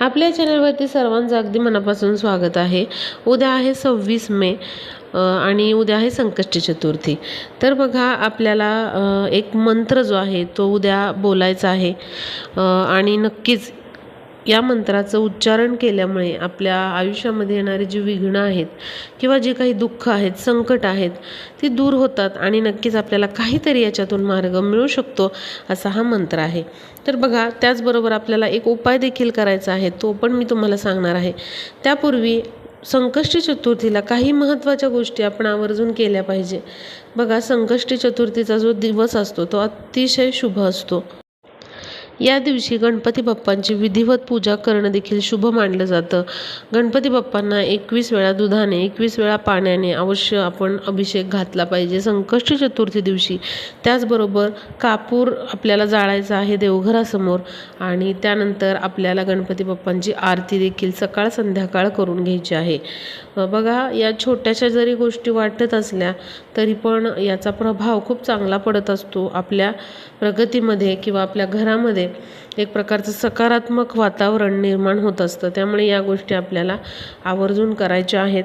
आपल्या चॅनलवरती सर्वांचं अगदी मनापासून स्वागत आहे. उद्या आहे सव्वीस मे आणि उद्या आहे संकष्टी चतुर्थी. तर बघा आपल्याला एक मंत्र जो आहे तो उद्या बोलायचा आहे. आणि नक्कीच या मंत्राचं उच्चारण केल्यामुळे आपल्या आयुष्यामध्ये येणारी जी विघ्न आहेत किंवा जे काही दुःख आहेत संकट आहेत ती दूर होतात आणि नक्कीच आपल्याला काहीतरी याच्यातून मार्ग मिळू शकतो असा हा मंत्र आहे. तर बघा त्याचबरोबर आपल्याला एक उपाय देखील करायचा आहे तो पण मी तुम्हाला सांगणार आहे. त्यापूर्वी संकष्टी चतुर्थीला काही महत्त्वाच्या गोष्टी आपण आवर्जून केल्या पाहिजे. बघा संकष्टी चतुर्थीचा जो दिवस असतो तो अतिशय शुभ असतो. या दिवशी गणपती बाप्पांची विधिवत पूजा करणं देखील शुभ मानलं जातं. गणपती बाप्पांना एकवीस वेळा दुधाने एकवीस वेळा पाण्याने अवश्य आपण अभिषेक घातला पाहिजे. संकष्ट चतुर्थी दिवशी त्याचबरोबर कापूर आपल्याला जाळायचा आहे देवघरासमोर आणि त्यानंतर आपल्याला गणपती बाप्पांची आरती देखील सकाळ संध्याकाळ करून घ्यायची आहे. बघा या छोट्याशा जरी गोष्टी वाटत असल्या तरी पण याचा प्रभाव खूप चांगला पडत असतो आपल्या प्रगतीमध्ये किंवा आपल्या घरामध्ये. एक प्रकारचं सकारात्मक वातावरण निर्माण होत असतं. त्यामुळे या गोष्टी आपल्याला आवर्जून करायच्या आहेत.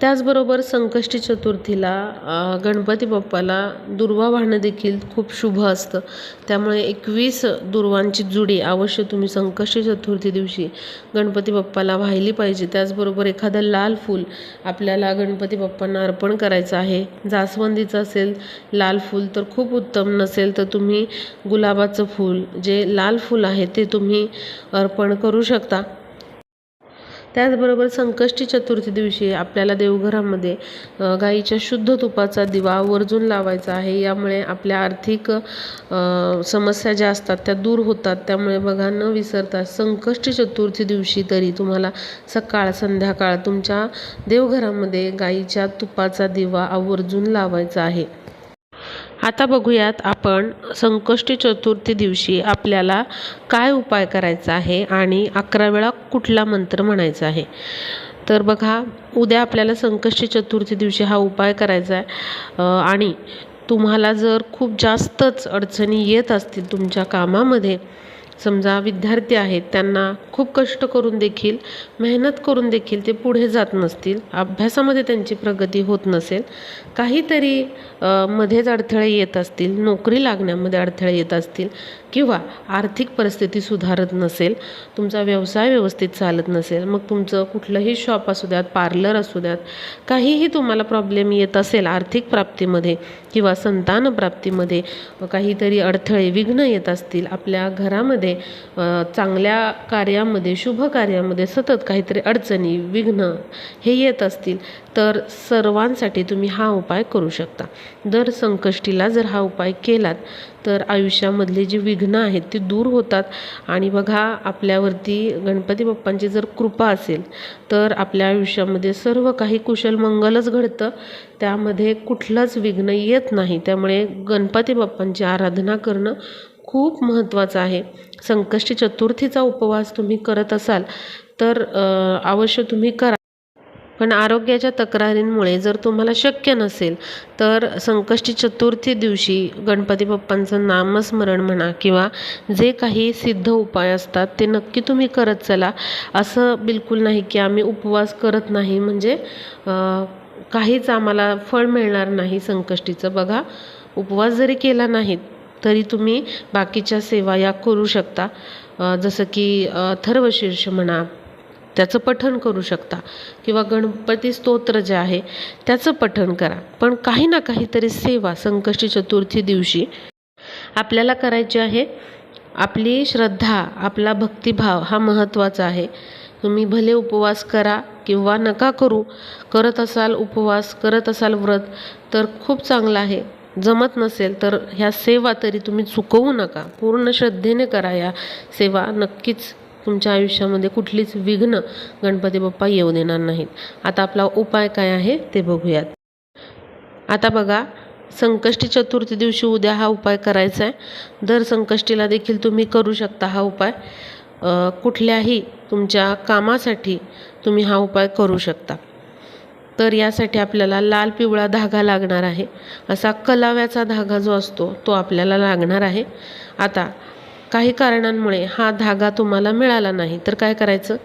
त्याचबरोबर संकष्टी चतुर्थीला गणपती बाप्पाला दुर्वा वाहणं देखील खूप शुभ असतं. त्यामुळे एकवीस दुर्वांची जुडी अवश्य तुम्ही संकष्टी चतुर्थी दिवशी गणपती बाप्पाला वाहिली पाहिजे. त्याचबरोबर एखादं लाल फूल आपल्याला गणपती बाप्पांना अर्पण करायचं आहे. जास्वंदीचं असेल लाल फूल तर खूप उत्तम नसेल तर तुम्ही गुलाबाचं फूल जे लाल फूल आहे ते तुम्ही अर्पण करू शकता. त्याचबरोबर संकष्टी चतुर्थी दिवशी आपल्याला देवघरामध्ये गाईच्या शुद्ध तुपाचा दिवा आवर्जून लावायचा आहे. यामुळे आपल्या आर्थिक समस्या ज्या असतात त्या दूर होतात. त्यामुळे बघा न विसरता संकष्टी चतुर्थी दिवशी तरी तुम्हाला सकाळ संध्याकाळ तुमच्या देवघरामध्ये गाईच्या तुपाचा दिवा आवर्जून लावायचा आहे. आता बघूयात आपण संकष्टी चतुर्थी दिवशी आपल्याला काय उपाय करायचा आहे आणि अकरा वेळा कुठला मंत्र म्हणायचा आहे. तर बघा उद्या आपल्याला संकष्टी चतुर्थी दिवशी हा उपाय करायचा आहे. आणि तुम्हाला जर खूप जास्तच अडचणी येत असतील तुमच्या कामामध्ये समजा विद्यार्थी आहेत त्यांना खूप कष्ट करून देखील मेहनत करून देखील ते पुढे जात नसतील अभ्यासामध्ये त्यांची प्रगती होत नसेल काहीतरी मध्येच अडथळे येत असतील नोकरी लागण्यामध्ये अडथळे येत असतील किंवा आर्थिक परिस्थिती सुधारत नसेल तुमचा व्यवसाय व्यवस्थित चालत नसेल मग तुमचं कुठलंही शॉप असू द्यात पार्लर असू द्यात काहीही तुम्हाला प्रॉब्लेम येत असेल आर्थिक प्राप्तीमध्ये किंवा संतान प्राप्तीमध्ये काहीतरी अडथळे विघ्न येत असतील आपल्या घरामध्ये अ, चांगल्या कार्यामध्ये शुभ कार्यामध्ये सतत काहीतरी अडचणी विघ्न हे येत असतील तर सर्वांसाठी तुम्ही हा उपाय करू शकता. दर संकष्टीला जर हा उपाय केलात तर आयुष्यामधले जी विघ्न आहेत ती दूर होतात. आणि बघा आपल्यावरती गणपती बाप्पांची जर कृपा असेल तर आपल्या आयुष्यामध्ये सर्व काही कुशल मंगलच घडतं. त्यामध्ये कुठलंच विघ्न येत नाही. त्यामुळे गणपती बाप्पांची आराधना करणं खूप महत्त्वाचं आहे. संकष्टी चतुर्थीचा उपवास तुम्ही करत असाल तर अवश्य तुम्ही करा. पण आरोग्याच्या तक्रारींमुळे जर तुम्हाला शक्य नसेल तर संकष्टी चतुर्थी दिवशी गणपती बाप्पांचं नामस्मरण म्हणा किंवा जे काही सिद्ध उपाय असतात ते नक्की तुम्ही करत चला. असं बिलकुल नाही की आम्ही उपवास करत नाही. म्हणजे काहीच आम्हाला फळ मिळणार नाही संकष्टीचं. बघा उपवास जरी केला नाहीत तरी तुम्ही बाकीच्या सेवा या करू शकता. जसं की अथर्वशीर्ष म्हणा त्याचं पठण करू शकता. किंवा गणपती स्तोत्र जे आहे त्याचं पठण करा. पण काही ना काहीतरी सेवा संकष्टी चतुर्थी दिवशी आपल्याला करायची आहे. आपली श्रद्धा आपला भक्तिभाव हा महत्त्वाचा आहे. तुम्ही भले उपवास करा किंवा नका करू करत असाल उपवास करत असाल व्रत तर खूप चांगलं आहे. जमत नसेल तर ह्या सेवा तरी तुम्ही चुकवू नका. पूर्ण श्रद्धेने करा या सेवा. नक्कीच तुमच्या आयुष्यामध्ये कुठलीच विघ्न गणपती बाप्पा येऊ देणार नाहीत. आता आपला उपाय काय आहे ते बघूयात. आता बघा संकष्टी चतुर्थी दिवशी उद्या हा उपाय करायचा आहे. दर संकष्टीला देखील तुम्ही करू शकता हा उपाय. कुठल्याही तुमच्या कामासाठी तुम्ही हा उपाय करू शकता. तर यासाठी आपल्याला लाल पिवळा धागा लागणार आहे. असा कलाव्याचा धागा जो असतो तो आपल्याला लागणार आहे. आता काही कारणांमुळे हा धागा तुम्हाला मिळाला नाही. तर काय करायचं?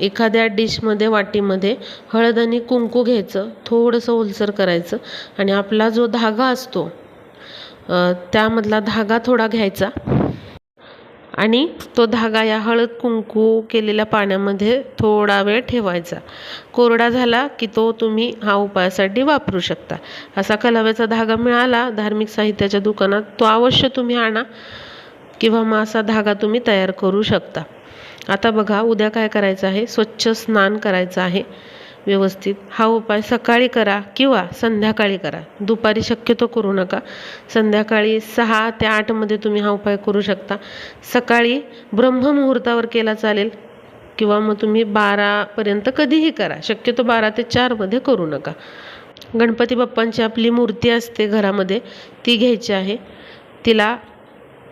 एखाद्या डिशमध्ये वाटीमध्ये हळद आणि कुंकू घ्यायचं थोडंसं ओलसर करायचं आणि आपला जो धागा असतो त्यामधला धागा थोडा घ्यायचा. आणि तो धागा या हळद कुंकू केलेल्या पाण्यामध्ये थोडा वेळ ठेवायचा. कोरडा झाला की तो तुम्ही हा उपायासाठी वापरू शकता. असा कलाव्याचा धागा मिळाला धार्मिक साहित्याच्या दुकानात तो अवश्य तुम्ही आणा किंवा मग असा धागा तुम्ही तयार करू शकता. आता बघा उद्या काय करायचं आहे? स्वच्छ स्नान करायचं आहे. व्यवस्थित. हा उपाय सकाळी करा किंवा संध्याकाळी करा. दुपारी शक्यतो करू नका. संध्याकाळी सहा ते आठमध्ये तुम्ही हा उपाय करू शकता. सकाळी ब्रह्ममुहूर्तावर केला चालेल किंवा मग तुम्ही बारापर्यंत कधीही करा. शक्यतो बारा ते चारमध्ये करू नका. गणपती बाप्पांची आपली मूर्ती असते घरामध्ये. ती घ्यायची आहे. तिला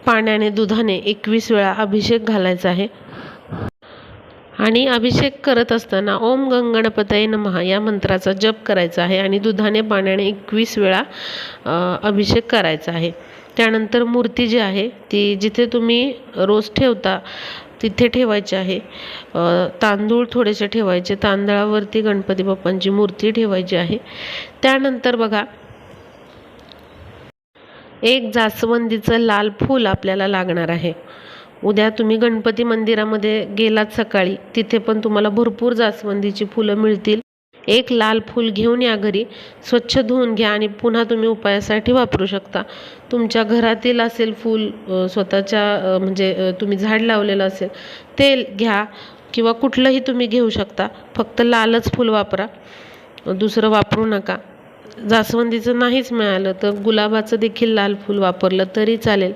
पाण्याने दुधाने एकवीस वेळा अभिषेक घालायचा आहे. आणि अभिषेक करत असताना ओम गंगणपतये नमः या मंत्राचा जप करायचा आहे आणि दुधाने पाण्याने एकवीस वेळा अभिषेक करायचा आहे. त्यानंतर मूर्ती जी आहे ती जिथे तुम्ही रोज ठेवता तिथे ठेवायची आहे. तांदूळ थोडेसे ठेवायचे तांदळावरती गणपती बाप्पांची मूर्ती ठेवायची आहे. त्यानंतर बघा एक जास्वंदीचं लाल फूल आपल्याला लागणार आहे. उद्या तुम्ही गणपती मंदिरामध्ये गेलात सकाळी तिथे पण तुम्हाला भरपूर जास्वंदीची फुलं मिळतील. एक लाल फूल घेऊन या घरी स्वच्छ धुवून घ्या आणि पुन्हा तुम्ही उपायासाठी वापरू शकता. तुमच्या घरातील असेल फूल स्वतःच्या म्हणजे तुम्ही झाड लावलेलं असेल ते घ्या किंवा कुठलंही तुम्ही घेऊ शकता. फक्त लालच फूल वापरा. दुसरं वापरू नका. जास्वंदीचं नाहीच मिळालं तर गुलाबाचं देखील लाल फूल वापरलं तरी चालेल.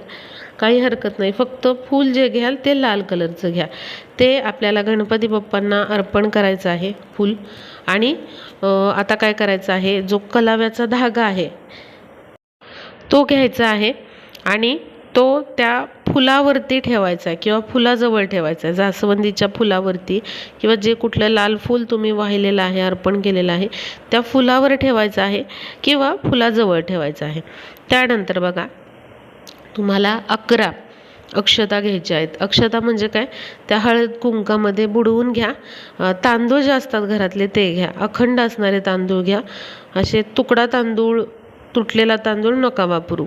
काही हरकत नाही. फक्त फूल जे घ्याल ते लाल कलरचं घ्या. ते आपल्याला गणपती बाप्पांना अर्पण करायचं आहे फूल. आणि आता काय करायचं आहे? जो कलाव्याचा धागा आहे तो घ्यायचा आहे. आणि तो त्या फुलावरती ठेवायचा आहे किंवा फुलाजवळ ठेवायचा आहे. जास्वंदीच्या फुलावरती किंवा जे कुठलं लाल फूल तुम्ही वाहिलेलं आहे अर्पण केलेलं आहे त्या फुलावर ठेवायचं आहे किंवा फुलाजवळ ठेवायचं आहे. त्यानंतर बघा तुम्हाला अकरा अक्षता घ्यायच्या आहेत. अक्षता म्हणजे काय? त्या हळद कुंकामध्ये बुडवून घ्या. तांदूळ जे असतात घरातले ते घ्या. अखंड असणारे तांदूळ घ्या. असे तुकडा तांदूळ तुटलेला तांदूळ नका वापरू.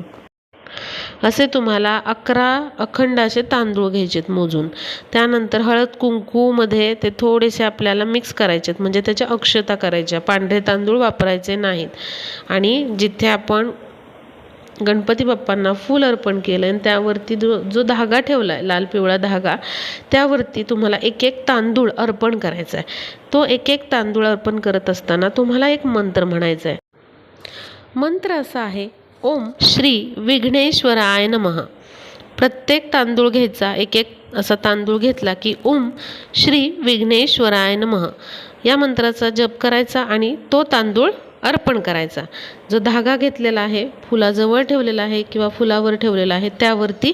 असे तुम्हाला अकरा अखंड असे तांदूळ घ्यायचेत मोजून. त्यानंतर हळद कुंकूमध्ये ते थोडेसे आपल्याला मिक्स करायचे आहेत. म्हणजे त्याच्या अक्षता करायच्या. पांढरे तांदूळ वापरायचे नाहीत. आणि जिथे आपण गणपती बाप्पांना फूल अर्पण केलं आणि त्यावरती जो जो धागा ठेवला आहे लाल पिवळा धागा त्यावरती तुम्हाला एक एक तांदूळ अर्पण करायचा आहे. तो एक एक तांदूळ अर्पण करत असताना तुम्हाला एक मंत्र म्हणायचा आहे. मंत्र असा आहे ओम श्री विघ्नेश्वराय नमः. प्रत्येक तांदूळ घ्यायचा एक एक असा तांदूळ घेतला की ओम श्री विघ्नेश्वराय नमः. या मंत्राचा जप करायचा आणि तो तांदूळ अर्पण करायचा. जो धागा घेतलेला आहे फुलाजवळ ठेवलेला आहे किंवा फुलावर ठेवलेला आहे त्यावरती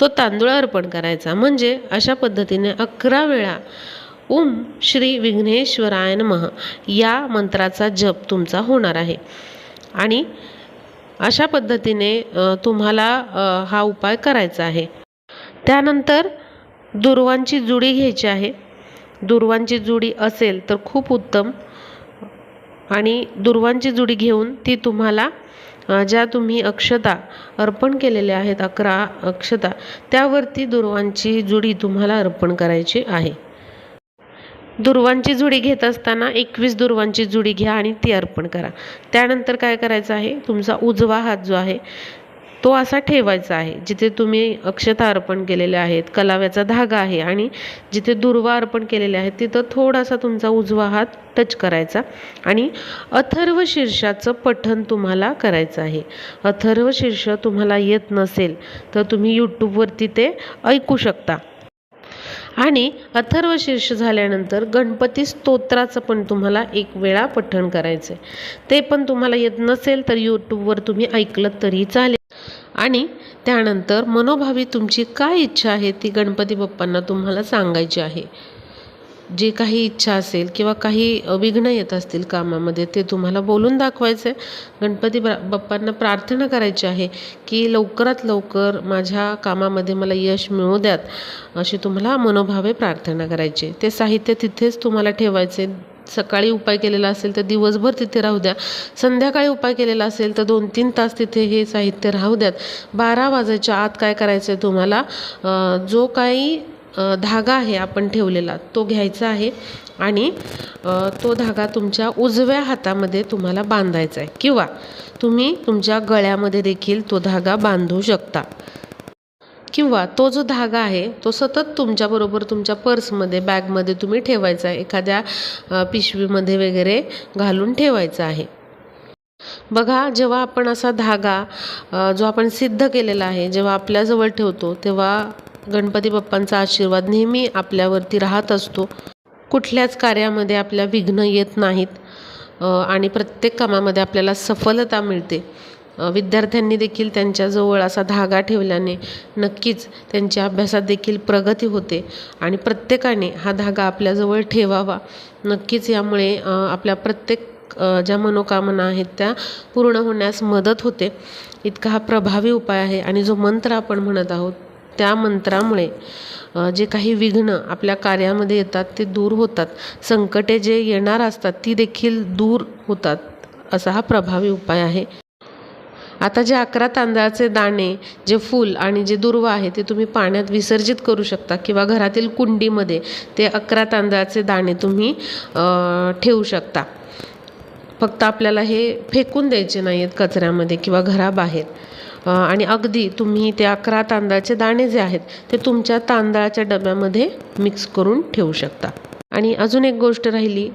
तो तांदूळ अर्पण करायचा. म्हणजे अशा पद्धतीने अकरा वेळा ओम श्री विघ्नेश्वराय नमः या मंत्राचा जप तुमचा होणार आहे. आणि अशा पद्धतीने तुम्हाला हा उपाय करायचा आहे. त्यानंतर दुर्वांची जुडी घ्यायची आहे. दुर्वांची जुडी असेल तर खूप उत्तम. आणि दुर्वांची जुडी घेऊन ती तुम्हाला ज्या तुम्ही अक्षता अर्पण केलेल्या आहेत अकरा अक्षता त्यावरती दुर्वांची जुडी तुम्हाला अर्पण करायची आहे. दुर्वांची जुडी घेत असताना एकवीस दुर्वांची जुडी घ्या आणि ती अर्पण करा. त्यानंतर काय करायचं आहे? तुमचा उजवा हात जो आहे तो असा ठेवायचा आहे जिथे तुम्ही अक्षता अर्पण केलेले आहेत कलाव्याचा धागा आहे आणि जिथे दुर्वा अर्पण केलेले आहेत तिथं थोडासा तुमचा उजवा हात टच करायचा आणि अथर्व शीर्षाचं पठण तुम्हाला करायचं आहे. अथर्व शीर्ष तुम्हाला येत नसेल तर तुम्ही यूट्यूबवरती ते ऐकू शकता. आणि अथर्व शीर्ष झाल्यानंतर गणपती स्तोत्राचं पण तुम्हाला एक वेळा पठण करायचं आहे ते पण तुम्हाला येत नसेल तर यूट्यूबवर तुम्ही ऐकलं तरी चालेल. आणि त्यानंतर मनोभावी तुमची काय इच्छा आहे ती गणपती बाप्पांना तुम्हाला सांगायची आहे? जी काही इच्छा असेल किंवा काही विघ्न येत असतील कामामध्ये ते तुम्हाला बोलून दाखवायचं आहे गणपती बा बाप्पांना प्रार्थना करायची आहे की लवकरात लवकर माझ्या कामामध्ये मला यश मिळू द्यात अशी तुम्हाला मनोभावे प्रार्थना करायची ते साहित्य तिथेच तुम्हाला ठेवायचे सकाळी उपाय केलेला असेल तर दिवसभर तिथे राहू द्या. संध्याकाळी उपाय केलेला असेल तर दोन तीन तास तिथे हे साहित्य राहू द्यात. बारा वाजायच्या आत काय करायचं आहे तुम्हाला जो काही धागा आहे आपण ठेवलेला तो घ्यायचा आहे आणि तो धागा तुमच्या उजव्या हातामध्ये तुम्हाला बांधायचा आहे किंवा तुम्ही तुमच्या गळ्यामध्ये देखील तो धागा बांधू शकता. किंवा तो जो धागा आहे तो सतत तुमच्याबरोबर तुमच्या पर्समध्ये बॅगमध्ये तुम्ही ठेवायचा आहे एखाद्या पिशवीमध्ये वगैरे घालून ठेवायचा आहे. बघा जेव्हा आपण असा धागा जो आपण सिद्ध केलेला आहे जेव्हा आपल्याजवळ ठेवतो तेव्हा गणपती बाप्पांचा आशीर्वाद नेहमी आपल्यावरती राहत असतो. कुठल्याच कार्यामध्ये आपल्या विघ्न येत नाहीत आणि प्रत्येक कामामध्ये आपल्याला सफलता मिळते. विद्यार्थ्यांनी देखील त्यांच्याजवळ असा धागा ठेवल्याने नक्कीच त्यांच्या अभ्यासात देखील प्रगती होते आणि प्रत्येकाने हा धागा आपल्याजवळ ठेवावा. नक्कीच यामुळे आपल्या प्रत्येक ज्या मनोकामना आहेत त्या पूर्ण होण्यास मदत होते. इतका हा प्रभावी उपाय आहे आणि जो मंत्र आपण म्हणत आहोत त्या मंत्रामुळे जे काही विघ्न आपल्या कार्यामध्ये येतात ते दूर होतात. संकटे जे येणार असतात ती देखील दूर होतात असा हा प्रभावी उपाय आहे. आता जे अकरा तांदळाचे दाणे जे फूल आणि जे दुर्वा आहे ते तुम्ही पाण्यात विसर्जित करू शकता किंवा घरातील कुंडीमध्ये ते अकरा तांदळाचे दाणे तुम्ही ठेवू शकता. फक्त आपल्याला हे फेकून द्यायचे नाही आहेत कचऱ्यामध्ये किंवा घराबाहेर. आणि अगदी तुम्ही ते अकरा तांदळाचे दाणे जे आहेत ते तुमच्या तांदळाच्या डब्यामध्ये मिक्स करून ठेवू शकता. आणि अजून एक गोष्ट राहिली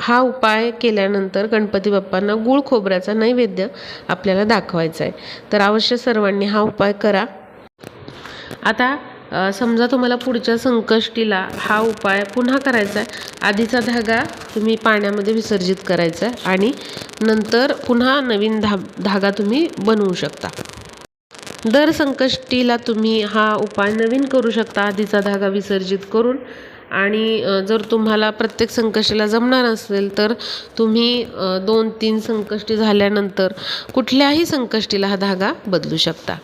हा उपाय केल्यानंतर गणपती बाप्पांना गूळ खोबऱ्याचा नैवेद्य आपल्याला दाखवायचा आहे. तर अवश्य सर्वांनी हा उपाय करा. आता समजा तुम्हाला पुढच्या संकष्टीला हा उपाय पुन्हा करायचा आहे. आधीचा धागा तुम्ही पाण्यामध्ये विसर्जित करायचा आहे आणि नंतर पुन्हा नवीन धा धागा तुम्ही बनवू शकता. दर संकष्टीला तुम्ही हा उपाय नवीन करू शकता. आधीचा धागा विसर्जित करून आणि जर तुम्हाला प्रत्येक संकष्टीला जमणार असेल तर तुम्ही दोन तीन संकष्टी झाल्यानंतर कुठल्याही संकष्टीला हा धागा बदलू शकता.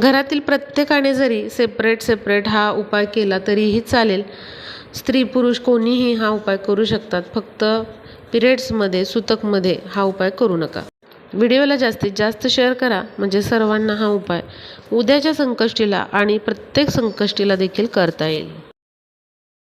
घरातील प्रत्येकाने जरी सेपरेट सेपरेट हा उपाय केला तरीही चालेल. स्त्री पुरुष कोणीही हा उपाय करू शकतात. फक्त पिरियड्समध्ये सुतकमध्ये हा उपाय करू नका. व्हिडिओला जास्तीत जास्त शेअर करा. म्हणजे सर्वांना हा उपाय उद्याच्या संकष्टीला आणि प्रत्येक संकष्टीला देखील करता येईल.